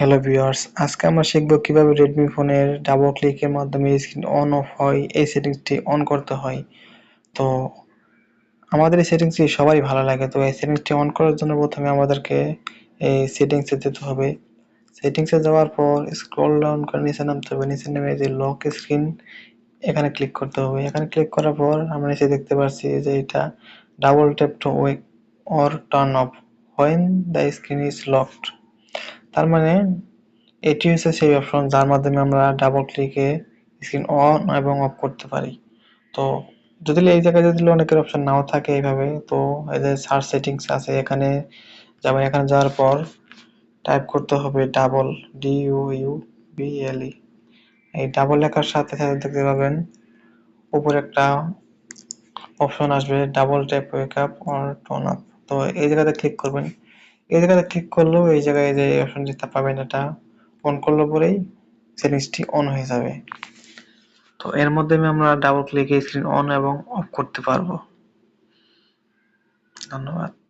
Hello viewers, আজকে আমরা শিখব কীভাবে রেডমি ফোনের ডাবল ক্লিকের মাধ্যমে স্ক্রিন অন অফ হয়, এই সেটিংসটি অন করতে হয়। তো আমাদের এই সেটিংসটি সবাই ভালো লাগে, তো এই সেটিংসটি অন করার জন্য প্রথমে আমাদেরকে এই সেটিংসে যেতে হবে। সেটিংসে যাওয়ার পর স্ক্রল ডাউন করে নিচে নামতে হবে, নিচে নেমে যে লক স্ক্রিন এখানে ক্লিক করতে হবে। এখানে ক্লিক করার পর আমরা নিচে দেখতে পাচ্ছি যে এটা double tap to wake or turn off when the screen is locked তার মানে এটি হচ্ছে সেই অপশন যার মাধ্যমে আমরা ডাবল ক্লিকে স্ক্রিন অন এবং অফ করতে পারি। তো যদি এই জায়গায় যদি অনেকের অপশন নাও থাকে এইভাবে, তো এই যে সার্চ সেটিংস আছে, এখানে যাবেন এখানে যাওয়ার পর টাইপ করতে হবে double D U U B L E এই ডাবল লেখার সাথে সাথে দেখতে পাবেন উপরে একটা অপশন আসবে double tap wake up or tone up তো এই জায়গাতে ক্লিক করবেন। এই জায়গাতে ক্লিক করলেও এই জায়গায় যে অপশন যেটা পাবেন এটা অন করলে পরেই সেটিংসটি অন হয়ে যাবে। তো এর মধ্যে আমরা ডাবল ক্লিকে স্ক্রিন অন এবং অফ করতে পারব। ধন্যবাদ।